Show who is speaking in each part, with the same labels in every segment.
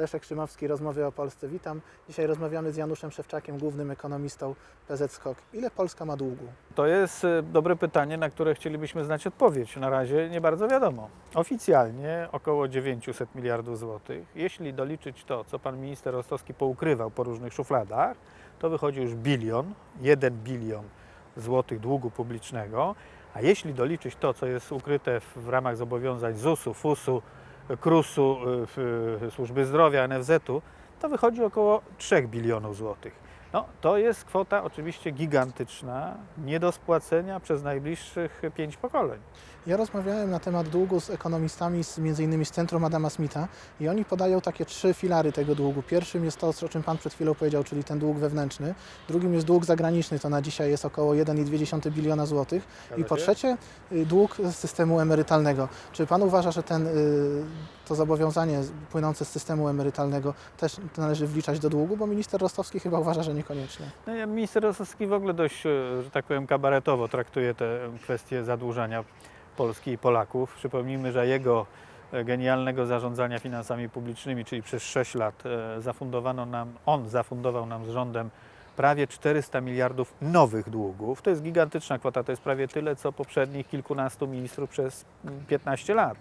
Speaker 1: Leszek Szymowski, rozmowy o Polsce. Witam. Dzisiaj rozmawiamy z Januszem Szewczakiem, głównym ekonomistą PZ Skok. Ile Polska ma długu?
Speaker 2: To jest e, dobre pytanie, na które chcielibyśmy znać odpowiedź. Na razie nie bardzo wiadomo. Oficjalnie około 900 miliardów złotych. Jeśli doliczyć to, co pan minister Rostowski poukrywał po różnych szufladach, to wychodzi już bilion, 1 bilion złotych długu publicznego. A jeśli doliczyć to, co jest ukryte w ramach zobowiązań ZUS-u, FUS-u, KRUS-u, y, y, Służby Zdrowia, NFZ-u, to wychodzi około 3 bilionów złotych. No, to jest kwota oczywiście gigantyczna, nie do spłacenia przez najbliższych pięć pokoleń.
Speaker 1: Ja rozmawiałem na temat długu z ekonomistami, z, między innymi z Centrum Adama Smitha i oni podają takie trzy filary tego długu. Pierwszym jest to, o czym Pan przed chwilą powiedział, czyli ten dług wewnętrzny. Drugim jest dług zagraniczny, to na dzisiaj jest około 1,2 biliona złotych. I po trzecie y, dług systemu emerytalnego. Czy Pan uważa, że ten, y, to zobowiązanie płynące z systemu emerytalnego też należy wliczać do długu? Bo minister Rostowski chyba uważa, że niekoniecznie.
Speaker 2: No, minister Rostowski w ogóle dość, e, że tak powiem, kabaretowo traktuje te kwestie zadłużania Polski i Polaków. Przypomnijmy, że jego e, genialnego zarządzania finansami publicznymi, czyli przez 6 lat e, zafundowano nam, on zafundował nam z rządem prawie 400 miliardów nowych długów. To jest gigantyczna kwota, to jest prawie tyle, co poprzednich kilkunastu ministrów przez mm, 15 lat.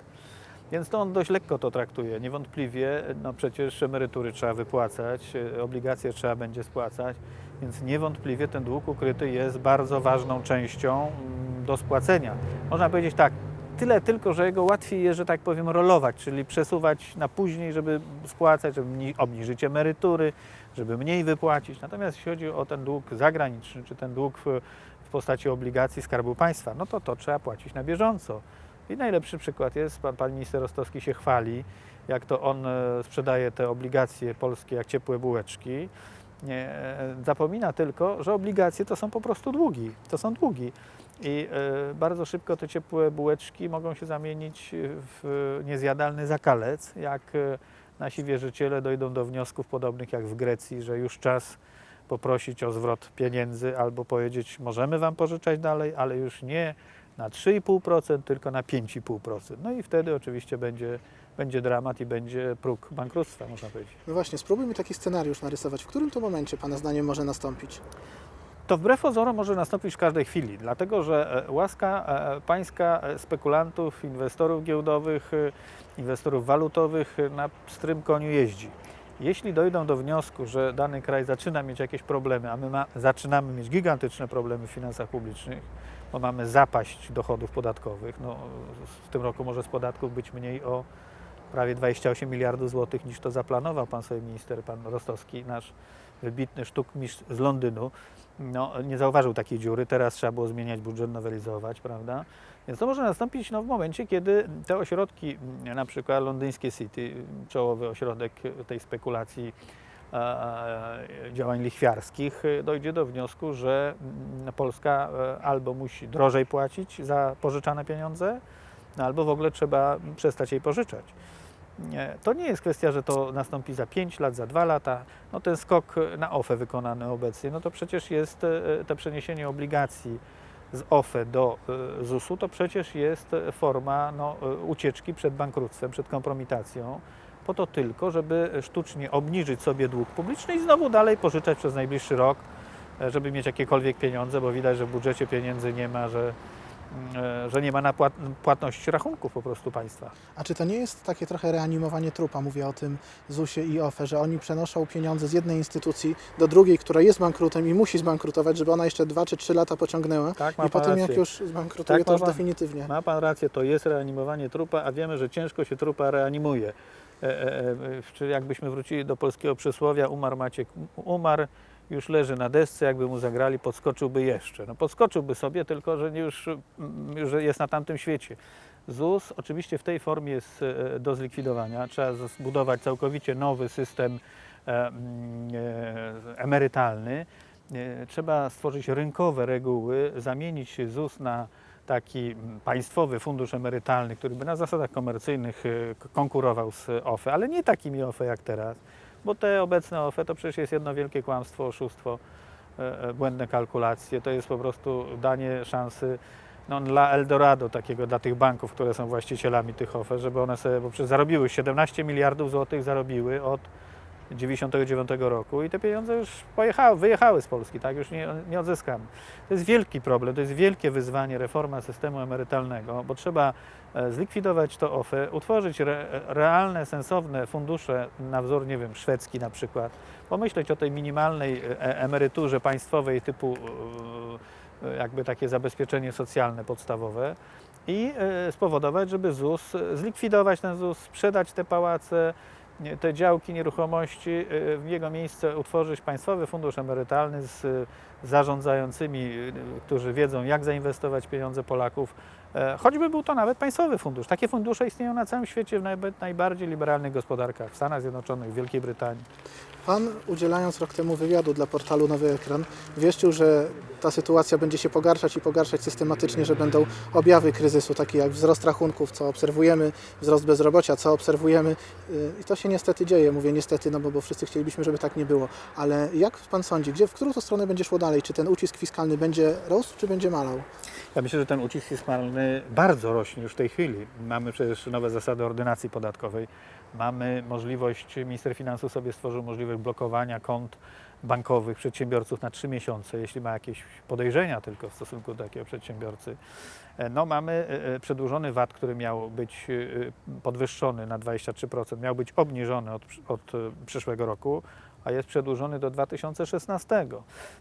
Speaker 2: Więc to on dość lekko to traktuje. Niewątpliwie, no przecież emerytury trzeba wypłacać, e, obligacje trzeba będzie spłacać, więc niewątpliwie ten dług ukryty jest bardzo ważną częścią mm, do spłacenia. Można powiedzieć tak, tyle tylko, że jego łatwiej jest, że tak powiem, rolować, czyli przesuwać na później, żeby spłacać, żeby obniżyć emerytury, żeby mniej wypłacić. Natomiast jeśli chodzi o ten dług zagraniczny, czy ten dług w, w postaci obligacji Skarbu Państwa, no to to trzeba płacić na bieżąco. I najlepszy przykład jest, pan, pan minister Rostowski się chwali, jak to on e, sprzedaje te obligacje polskie jak ciepłe bułeczki. Nie, e, zapomina tylko, że obligacje to są po prostu długi. To są długi. I e, bardzo szybko te ciepłe bułeczki mogą się zamienić w niezjadalny zakalec, jak nasi wierzyciele dojdą do wniosków podobnych jak w Grecji, że już czas poprosić o zwrot pieniędzy albo powiedzieć, możemy Wam pożyczać dalej, ale już nie na 3,5%, tylko na 5,5%. No i wtedy oczywiście będzie, będzie dramat i będzie próg bankructwa, można powiedzieć.
Speaker 1: No właśnie, spróbujmy taki scenariusz narysować. W którym to momencie Pana zdaniem może nastąpić?
Speaker 2: To wbrew pozorom może nastąpić w każdej chwili, dlatego że e, łaska e, pańska e, spekulantów, inwestorów giełdowych, inwestorów walutowych na pstrym koniu jeździ. Jeśli dojdą do wniosku, że dany kraj zaczyna mieć jakieś problemy, a my ma, zaczynamy mieć gigantyczne problemy w finansach publicznych, bo mamy zapaść dochodów podatkowych, no, w tym roku może z podatków być mniej o prawie 28 miliardów złotych niż to zaplanował pan sobie minister, pan Rostowski, nasz wybitny sztukmistrz z Londynu no, nie zauważył takiej dziury. Teraz trzeba było zmieniać budżet, nowelizować, prawda? Więc to może nastąpić no, w momencie, kiedy te ośrodki, na przykład londyńskie City, czołowy ośrodek tej spekulacji działań lichwiarskich, e, dojdzie do wniosku, że mm, Polska e, albo musi drożej płacić za pożyczane pieniądze, no, albo w ogóle trzeba przestać jej pożyczać. To nie jest kwestia, że to nastąpi za 5 lat, za 2 lata. No ten skok na OFE wykonany obecnie, no to przecież jest e, to przeniesienie obligacji z OFE do e, ZUS-u, to przecież jest e, forma no, e, ucieczki przed bankructwem, przed kompromitacją, po to tylko, żeby sztucznie obniżyć sobie dług publiczny i znowu dalej pożyczać przez najbliższy rok, e, żeby mieć jakiekolwiek pieniądze, bo widać, że w budżecie pieniędzy nie ma, że, mm, e, że nie ma na płat- płatności rachunków po prostu państwa.
Speaker 1: A czy to nie jest takie trochę reanimowanie trupa? Mówię o tym ZUS-ie i OFE, że oni przenoszą pieniądze z jednej instytucji do drugiej, która jest bankrutem i musi zbankrutować, żeby ona jeszcze 2 czy 3 lata pociągnęła.
Speaker 2: Tak, ma
Speaker 1: I potem jak już zbankrutuje,
Speaker 2: Tak,
Speaker 1: to już
Speaker 2: pan-
Speaker 1: definitywnie.
Speaker 2: Ma Pan rację, to jest reanimowanie trupa, a wiemy, że ciężko się trupa reanimuje. E, e, e, czy jakbyśmy wrócili do polskiego przysłowia, umarł Maciek, umarł, już leży na desce, jakby mu zagrali, podskoczyłby jeszcze. No podskoczyłby sobie, tylko że już, mm, już jest na tamtym świecie. ZUS oczywiście w tej formie jest do zlikwidowania. Trzeba zbudować całkowicie nowy system mm, emerytalny. Trzeba stworzyć rynkowe reguły, zamienić ZUS na taki państwowy fundusz emerytalny, który by na zasadach komercyjnych k- konkurował z OFE, ale nie takimi OFE jak teraz, bo te obecne OFE to przecież jest jedno wielkie kłamstwo, oszustwo, e, e, błędne kalkulacje, to jest po prostu danie szansy no, dla Eldorado, takiego dla tych banków, które są właścicielami tych ofert, żeby one sobie, bo przecież zarobiły 17 miliardów złotych, zarobiły od 99 roku i te pieniądze już pojechały, wyjechały z Polski, tak, już nie, nie odzyskamy. To jest wielki problem, to jest wielkie wyzwanie, reforma systemu emerytalnego, bo trzeba e, zlikwidować to OFE, utworzyć re, realne, sensowne fundusze na wzór, nie wiem, szwedzki na przykład, pomyśleć o tej minimalnej e, emeryturze państwowej typu e, jakby takie zabezpieczenie socjalne podstawowe i e, spowodować, żeby ZUS, zlikwidować ten ZUS, sprzedać te pałace, te działki nieruchomości, e, w jego miejsce utworzyć Państwowy Fundusz Emerytalny z e, zarządzającymi, e, którzy wiedzą, jak zainwestować pieniądze Polaków. E, Choćby był to nawet państwowy fundusz. Takie fundusze istnieją na całym świecie w najba- najbardziej liberalnych gospodarkach, w Stanach Zjednoczonych, w Wielkiej Brytanii.
Speaker 1: Pan, udzielając rok temu wywiadu dla portalu Nowy Ekran, wieszczył, że ta sytuacja będzie się pogarszać i pogarszać systematycznie, że będą objawy kryzysu, takie jak wzrost rachunków, co obserwujemy, wzrost bezrobocia, co obserwujemy. Yy, I to się niestety dzieje. Mówię niestety, no bo, bo wszyscy chcielibyśmy, żeby tak nie było. Ale jak Pan sądzi, gdzie, w którą to stronę będzie szło dalej? Czy ten ucisk fiskalny będzie rósł, czy będzie malał?
Speaker 2: Ja myślę, że ten ucisk fiskalny bardzo rośnie już w tej chwili. Mamy przecież nowe zasady ordynacji podatkowej. Mamy możliwość, minister finansów sobie stworzył możliwość blokowania kont bankowych przedsiębiorców na trzy miesiące, jeśli ma jakieś podejrzenia tylko w stosunku do takiego przedsiębiorcy. E, No, mamy e, e, przedłużony VAT, który miał być podwyższony na 23%, miał być obniżony od, od przyszłego roku, a jest przedłużony do 2016.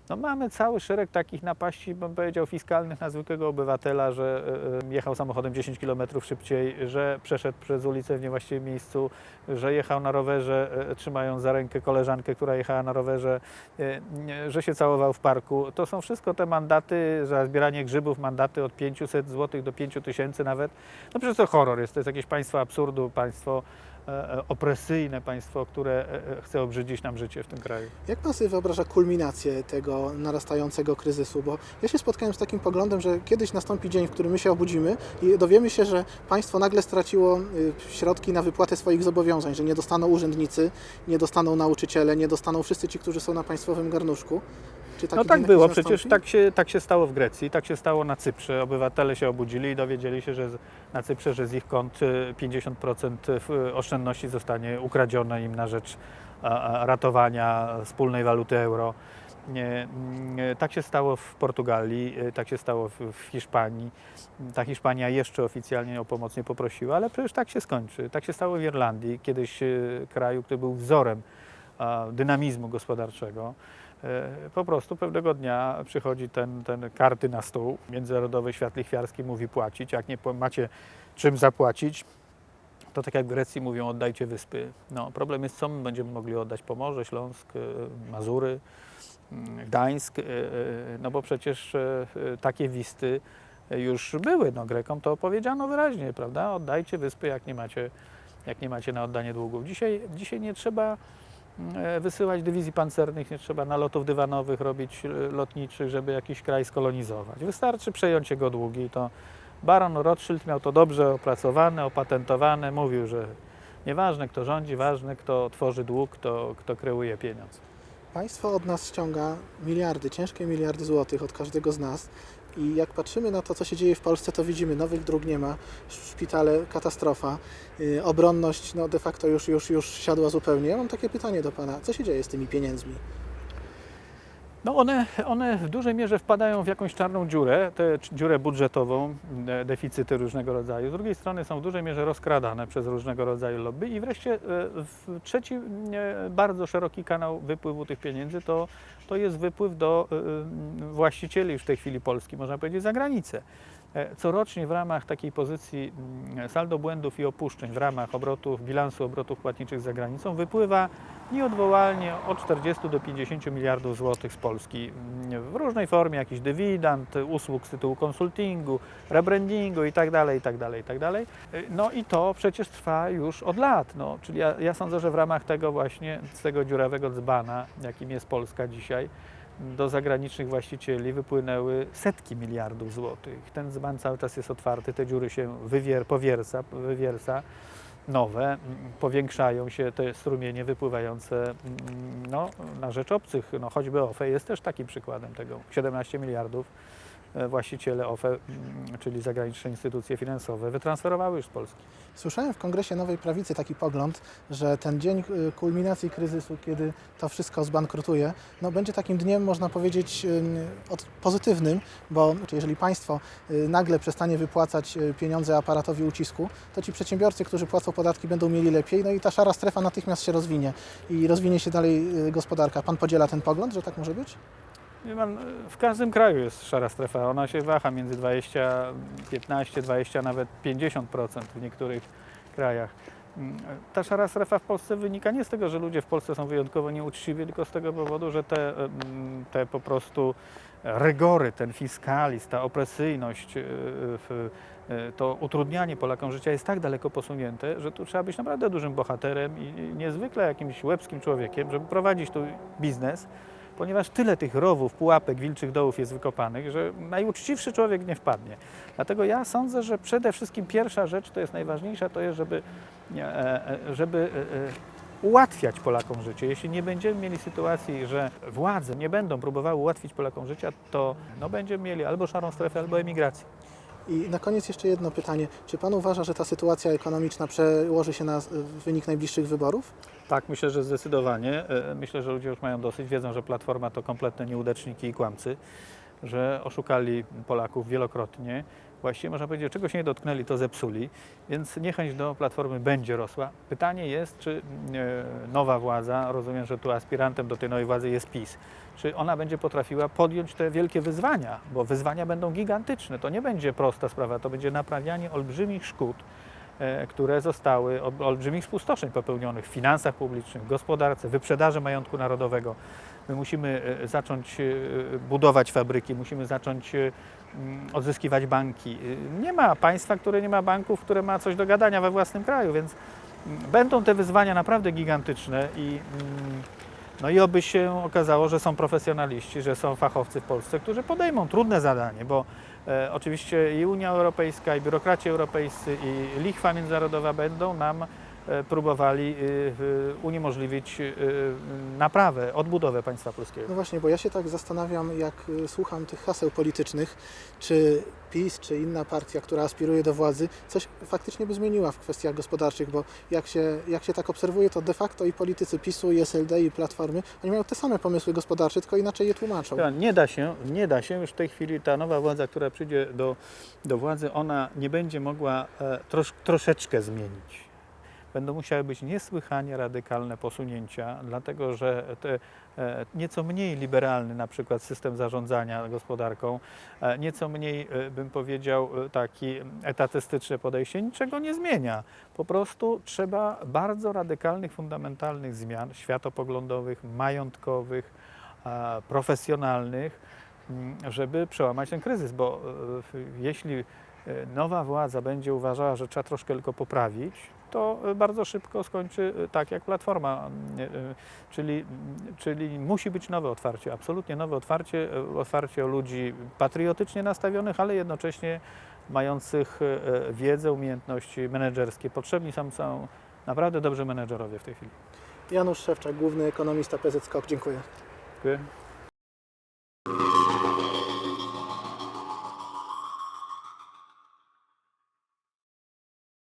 Speaker 2: No mamy cały szereg takich napaści, bym powiedział, fiskalnych na zwykłego obywatela, że e, e, jechał samochodem 10 km szybciej, że przeszedł przez ulicę w niewłaściwym miejscu, że jechał na rowerze, e, trzymając za rękę koleżankę, która jechała na rowerze, że się całował w parku. To są wszystko te mandaty, za zbieranie grzybów, mandaty od 500 zł do 5000 nawet. No przecież to horror jest, to jest jakieś państwo absurdu, państwo opresyjne, państwo, które e, e, chce obrzydzić nam życie w tym kraju.
Speaker 1: Jak pan sobie wyobraża kulminację tego narastającego kryzysu? Bo ja się spotkałem z takim poglądem, że kiedyś nastąpi dzień, w którym my się obudzimy i dowiemy się, że państwo nagle straciło y, środki na wypłatę swoich zobowiązań, że nie dostaną urzędnicy, nie dostaną nauczyciele, nie dostaną wszyscy ci, którzy są na państwowym garnuszku.
Speaker 2: No tak było, przecież tak się, tak się stało w Grecji, tak się stało na Cyprze. Obywatele się obudzili i dowiedzieli się, że na Cyprze, że z ich kont y, 50% w- oszczędności zostanie ukradzione im na rzecz ratowania wspólnej waluty euro. Tak się stało w Portugalii, y, tak się stało w, Hiszpanii. Ta Hiszpania jeszcze oficjalnie o pomoc nie poprosiła, ale przecież tak się skończy. Tak się stało w Irlandii, kiedyś y, kraju, który był wzorem dynamizmu gospodarczego. E, Po prostu pewnego dnia przychodzi ten, ten karty na stół. Międzynarodowy Świat Lichwiarski mówi płacić. Jak nie macie czym zapłacić, to tak jak w Grecji mówią, oddajcie wyspy. No, problem jest, co my będziemy mogli oddać? Pomorze, Śląsk, e, Mazury, mm, Gdańsk, e, no bo przecież takie wisty już były. No, Grekom to powiedziano wyraźnie, prawda? Oddajcie wyspy, jak nie macie, jak nie macie na oddanie długów. Dzisiaj, dzisiaj nie trzeba wysyłać dywizji pancernych, nie trzeba nalotów dywanowych robić e, lotniczych, żeby jakiś kraj skolonizować. Wystarczy przejąć jego długi. i To Baron Rothschild miał to dobrze opracowane, opatentowane. Mówił, że nieważne kto rządzi, ważne kto tworzy dług, kto, kto kreuje pieniądz.
Speaker 1: Państwo od nas ściąga miliardy, ciężkie miliardy złotych od każdego z nas. I jak patrzymy na to, co się dzieje w Polsce, to widzimy, nowych dróg nie ma, szpitale katastrofa, yy, obronność no de facto już, już, już siadła zupełnie. Ja mam takie pytanie do Pana, co się dzieje z tymi pieniędzmi?
Speaker 2: No one, one w dużej mierze wpadają w jakąś czarną dziurę, tę dziurę budżetową, de- deficyty różnego rodzaju. Z drugiej strony są w dużej mierze rozkradane przez różnego rodzaju lobby. I wreszcie e, trzeci e, bardzo szeroki kanał wypływu tych pieniędzy to, to jest wypływ do e, e, właścicieli już w tej chwili Polski, można powiedzieć za granicę. E, Corocznie w ramach takiej pozycji mm, saldo błędów i opuszczeń, w ramach obrotów, bilansu obrotów płatniczych za granicą wypływa nieodwołalnie od 40 do 50 miliardów złotych z Polski mm, w różnej formie, jakiś dywidend, usług z tytułu konsultingu, rebrandingu i dalej, i dalej, i tak dalej. Y, No i to przecież trwa już od lat, no, czyli ja, ja sądzę, że w ramach tego właśnie, z tego dziurawego dzbana, jakim jest Polska dzisiaj, do zagranicznych właścicieli wypłynęły setki miliardów złotych. Ten dzban cały czas jest otwarty, te dziury się wywier, powierca, wywierca nowe, mm, powiększają się te strumienie wypływające mm, no, na rzecz obcych. No, choćby OFE jest też takim przykładem tego. 17 miliardów właściciele OFE, mm, czyli zagraniczne instytucje finansowe, wytransferowały już z Polski.
Speaker 1: Słyszałem w Kongresie Nowej Prawicy taki pogląd, że ten dzień kulminacji kryzysu, kiedy to wszystko zbankrutuje, no będzie takim dniem, można powiedzieć, pozytywnym, bo jeżeli państwo y, nagle przestanie wypłacać y, pieniądze aparatowi ucisku, to ci przedsiębiorcy, którzy płacą podatki, będą mieli lepiej, no i ta szara strefa natychmiast się rozwinie i rozwinie się dalej y, gospodarka. Pan podziela ten pogląd, że tak może być?
Speaker 2: Pan, w każdym kraju jest szara strefa. Ona się waha między 20, 15, 20, nawet 50% w niektórych krajach. Ta szara strefa w Polsce wynika nie z tego, że ludzie w Polsce są wyjątkowo nieuczciwi, tylko z tego powodu, że te, mm, te po prostu rygory, ten fiskalizm, ta opresyjność, yy, w- yy, to utrudnianie Polakom życia jest tak daleko posunięte, że tu trzeba być naprawdę dużym bohaterem i niezwykle jakimś łebskim człowiekiem, żeby prowadzić tu biznes, ponieważ tyle tych rowów, pułapek, wilczych dołów jest wykopanych, że najuczciwszy człowiek nie wpadnie. Dlatego ja sądzę, że przede wszystkim pierwsza rzecz, to jest najważniejsza, to jest, żeby, e, e, żeby e, ułatwiać Polakom życie. Jeśli nie będziemy mieli sytuacji, że władze nie będą próbowały ułatwić Polakom życia, to no, będziemy mieli albo szarą strefę, albo emigrację.
Speaker 1: I na koniec jeszcze jedno pytanie. Czy Pan uważa, że ta sytuacja ekonomiczna przełoży się na y, wynik najbliższych wyborów?
Speaker 2: Tak, myślę, że zdecydowanie. E, Myślę, że ludzie już mają dosyć, wiedzą, że Platforma to kompletne nieudaczniki i kłamcy, że oszukali Polaków wielokrotnie. Właściwie można powiedzieć, czego się nie dotknęli, to zepsuli, więc niechęć do Platformy będzie rosła. Pytanie jest, czy e, nowa władza, rozumiem, że tu aspirantem do tej nowej władzy jest PiS, czy ona będzie potrafiła podjąć te wielkie wyzwania, bo wyzwania będą gigantyczne. To nie będzie prosta sprawa, to będzie naprawianie olbrzymich szkód, które zostały, ol- olbrzymich spustoszeń popełnionych w finansach publicznych, gospodarce, wyprzedaży majątku narodowego. My musimy e, zacząć e, budować fabryki, musimy zacząć e, mm, odzyskiwać banki. E, Nie ma państwa, które nie ma banków, które ma coś do gadania we własnym kraju, więc mm, będą te wyzwania naprawdę gigantyczne i mm, no i oby się okazało, że są profesjonaliści, że są fachowcy w Polsce, którzy podejmą trudne zadanie, bo e, oczywiście i Unia Europejska, i biurokraci europejscy, i lichwa międzynarodowa będą nam próbowali y, y, uniemożliwić y, naprawę, odbudowę państwa polskiego.
Speaker 1: No właśnie, bo ja się tak zastanawiam, jak słucham tych haseł politycznych, czy PiS, czy inna partia, która aspiruje do władzy, coś faktycznie by zmieniła w kwestiach gospodarczych, bo jak się, jak się tak obserwuje, to de facto i politycy PiSu, i SLD, i Platformy, oni mają te same pomysły gospodarcze, tylko inaczej je tłumaczą.
Speaker 2: Nie da się, nie da się już w tej chwili ta nowa władza, która przyjdzie do, do władzy, ona nie będzie mogła e, trosz, troszeczkę zmienić. Będą musiały być niesłychanie radykalne posunięcia, dlatego że te, e, nieco mniej liberalny na przykład system zarządzania gospodarką, e, nieco mniej e, bym powiedział taki etatystyczne podejście niczego nie zmienia. Po prostu trzeba bardzo radykalnych, fundamentalnych zmian światopoglądowych, majątkowych, profesjonalnych, m, żeby przełamać ten kryzys, bo jeśli nowa władza będzie uważała, że trzeba troszkę tylko poprawić, to bardzo szybko skończy e, tak jak Platforma, e, e, czyli, czyli musi być nowe otwarcie, absolutnie nowe otwarcie, otwarcie o ludzi patriotycznie nastawionych, ale jednocześnie mających wiedzę, umiejętności menedżerskie. Potrzebni są, są naprawdę dobrzy menedżerowie w tej chwili.
Speaker 1: Janusz Szewczak, główny ekonomista PZSKOK, dziękuję.
Speaker 2: Dziękuję.